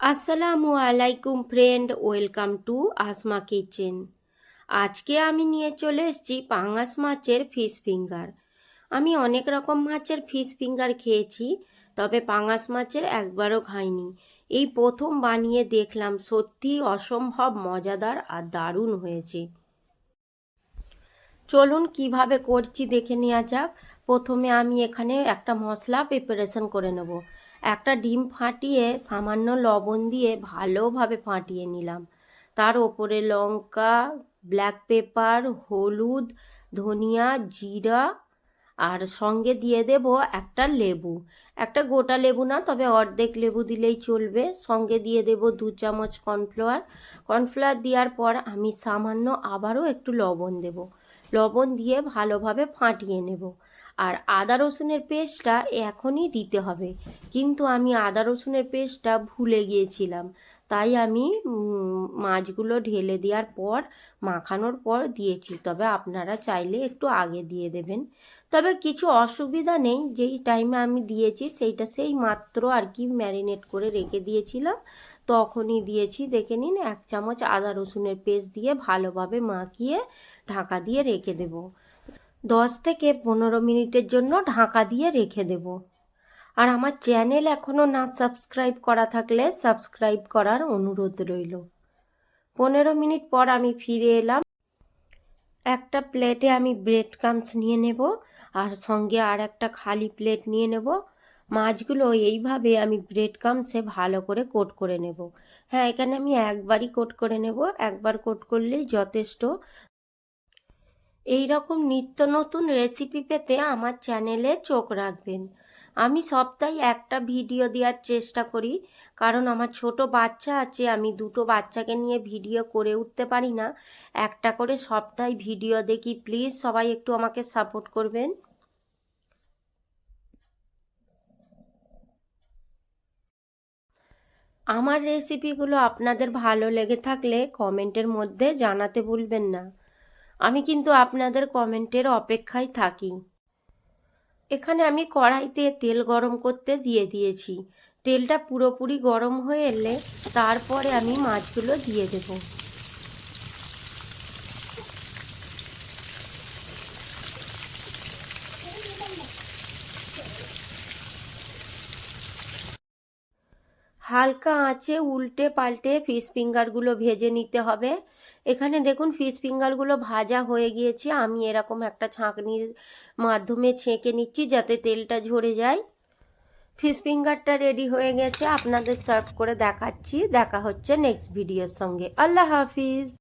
আসসালামু আলাইকুম friend welcome to Asma kitchen আজকে আমি নিয়ে চলে এসেছি পাঙাশ মাছের ফিশ ফিঙ্গার আমি অনেক রকম মাছের ফিশ ফিঙ্গার খেয়েছি, তবে পাঙাশ মাছের একবারও খাইনি। এই প্রথম বানিয়ে দেখলাম সত্যি অসম্ভব মজাদার আর দারুণ হয়েছে। চলুন কীভাবে করছি দেখে নেওয়া যাক। প্রথমে আমি এখানে একটা মশলা প্রিপারেশন করে নেব। একটা ডিম ফাটিয়ে সামান্য লবণ দিয়ে ভালোভাবে ফাটিয়ে নিলাম। তার ওপরে লঙ্কা ব্ল্যাক পেপার হলুদ, ধনিয়া, জিরা আর সঙ্গে দিয়ে দেব একটা লেবু। একটা গোটা লেবু না, তবে অর্ধেক লেবু দিলেই চলবে। সঙ্গে দিয়ে দেব দু চামচ কর্নফ্লাওয়ার কর্নফ্লাওয়ার দেওয়ার পর আমি সামান্য আবারও একটু লবণ দেব। লবণ দিয়ে ভালোভাবে ফাটিয়ে নেব। আর আদা রসুনের পেস্টটা এখনই দিতে হবে। কিন্তু আমি আদা রসুনের পেস্টটা ভুলে গিয়েছিলাম। তাই আমি মাছগুলো ঢেলে দেওয়ার পর, মাখানোর পর দিয়েছি। তবে আপনারা চাইলে একটু আগে দিয়ে দেবেন। তবে কিছু অসুবিধা নেই। যেই টাইমে আমি দিয়েছি, সেইটা সেই মাত্র আর কি ম্যারিনেট করে রেখে দিয়েছিলাম। তখনই দিয়েছি। দেখে নিন, এক চামচ আদা রসুনের পেস্ট দিয়ে ভালোভাবে মাখিয়ে ঢাকা দিয়ে রেখে দেবো। দশ থেকে পনেরো মিনিটের জন্য ঢাকা দিয়ে রেখে দেব। আর আমার চ্যানেল এখনও না সাবস্ক্রাইব করা থাকলে সাবস্ক্রাইব করার অনুরোধ রইল। পনেরো মিনিট পর আমি ফিরে এলাম। একটা প্লেটে আমি ব্রেড ক্রামস নিয়ে নেব আর সঙ্গে আর একটা খালি প্লেট নিয়ে নেব। মাছগুলো এইভাবে আমি ব্রেড ক্রামসে ভালো করে কোট করে নেব। হ্যাঁ এখানে আমি একবারই কোট করে নেব। একবার কোট করলেই যথেষ্ট। এই রকম নিত্য নতুন রেসিপি পেতে আমার চ্যানেলে চোখ রাখবেন। আমি সপ্তাহে একটা ভিডিও দেওয়ার চেষ্টা করি, কারণ আমার ছোট বাচ্চা আছে, আমি দুটো বাচ্চাকে নিয়ে ভিডিও করে উঠতে পারি না। একটা করে সপ্তাহে ভিডিও দেখি প্লিজ সবাই একটু আমাকে সাপোর্ট করবেন। আমার রেসিপিগুলো আপনাদের ভালো লেগে থাকলে কমেন্টের মধ্যে জানাতে ভুলবেন না। আমি কিন্তু আপনাদের কমেন্টের অপেক্ষায় থাকি। এখানে আমি কড়াইতে তেল গরম করতে দিয়ে দিয়েছি। তেলটা পুরোপুরি গরম হয়ে এলে তারপরে আমি মাছগুলো দিয়ে দেব। হালকা আঁচে উল্টে পাল্টে ফিশ ফিঙ্গারগুলো ভেজে নিতে হবে। এখানে দেখুন, ফিশ ফিঙ্গারগুলো ভাজা হয়ে গিয়েছে। আমি এরকম একটা ছাঁকনির মাধ্যমে ছেঁকে নিচ্ছি যাতে তেলটা ঝরে যায়। ফিশ ফিঙ্গারটা রেডি হয়ে গেছে। আপনাদের সার্ভ করে দেখাচ্ছি। দেখা হচ্ছে নেক্সট ভিডিওর সঙ্গে। আল্লাহ হাফিজ।